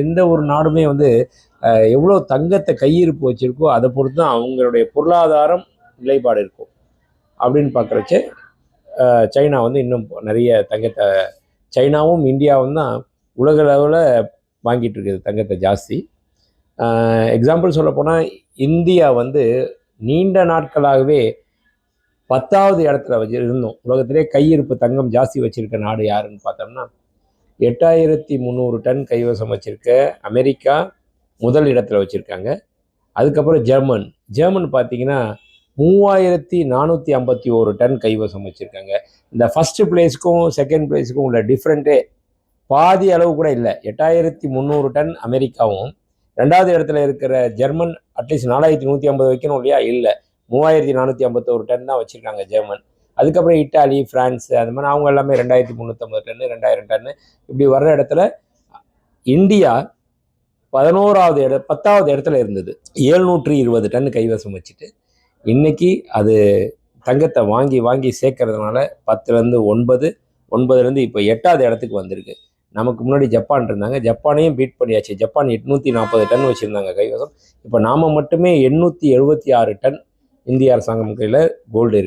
எந்த ஒரு நாடுமே வந்து எவ்வளோ தங்கத்தை கையிருப்பு வச்சுருக்கோ அதை பொறுத்து தான் அவங்களுடைய பொருளாதாரம் நிலைப்பாடு இருக்கும். அப்படின்னு பார்க்குறச்ச சைனா வந்து இன்னும் நிறைய தங்கத்தை சைனாவும் இந்தியாவும் தான் உலக அளவில் வாங்கிட்டு இருக்குது தங்கத்தை ஜாஸ்தி. எக்ஸாம்பிள் சொல்லப்போனால் இந்தியா வந்து நீண்ட நாட்களாகவே பத்தாவது இடத்துல வச்சு இருந்தோம் உலகத்திலே கையிருப்பு தங்கம் ஜாஸ்தி வச்சுருக்க நாடு யாருன்னு பார்த்தோம்னா எட்டாயிரத்தி முந்நூறு டன் கைவசம் வச்சுருக்க அமெரிக்கா முதல் இடத்துல வச்சுருக்காங்க. அதுக்கப்புறம் ஜெர்மன். ஜெர்மன் பார்த்தீங்கன்னா மூவாயிரத்தி நானூற்றி ஐம்பத்தி ஒரு டன் கைவசம் வச்சுருக்காங்க. இந்த ஃபஸ்ட்டு பிளேஸ்க்கும் செகண்ட் பிளேஸுக்கும் உள்ள டிஃப்ரெண்ட்டே பாதி அளவு கூட இல்லை. எட்டாயிரத்தி முந்நூறு டன் அமெரிக்காவும் ரெண்டாவது இடத்துல இருக்கிற ஜெர்மன் அட்லீஸ்ட் நாலாயிரத்தி நூற்றி ஐம்பது வைக்கணும் இல்லையா? இல்லை. மூவாயிரத்தி நானூற்றி ஐம்பத்தோரு டன் தான் வச்சுருக்காங்க ஜெர்மன். அதுக்கப்புறம் இட்டாலி ஃப்ரான்ஸ் அந்த மாதிரி அவங்க எல்லாமே ரெண்டாயிரத்தி முந்நூற்றம்பது டன்னு ரெண்டாயிரம் டன்னு இப்படி வர்ற இடத்துல இந்தியா பதினோராவது இட பத்தாவது இடத்துல இருந்தது. ஏழ்நூற்றி இருபது டன் கைவசம் வச்சுட்டு இன்னைக்கு அது தங்கத்தை வாங்கி வாங்கி சேர்க்கறதுனால பத்துலேருந்து ஒன்பது ஒன்பதுலேருந்து இப்போ எட்டாவது இடத்துக்கு வந்திருக்கு. நமக்கு முன்னாடி ஜப்பான் இருந்தாங்க. ஜப்பானையும் பீட் பண்ணியாச்சு. ஜப்பான் எட்நூற்றி நாற்பது டன் வச்சுருந்தாங்க கைவசம். இப்போ நாம் மட்டுமே எண்ணூற்றி எழுபத்தி ஆறு டன் இந்திய அரசாங்கம் கையில் கோல்டு இருக்குது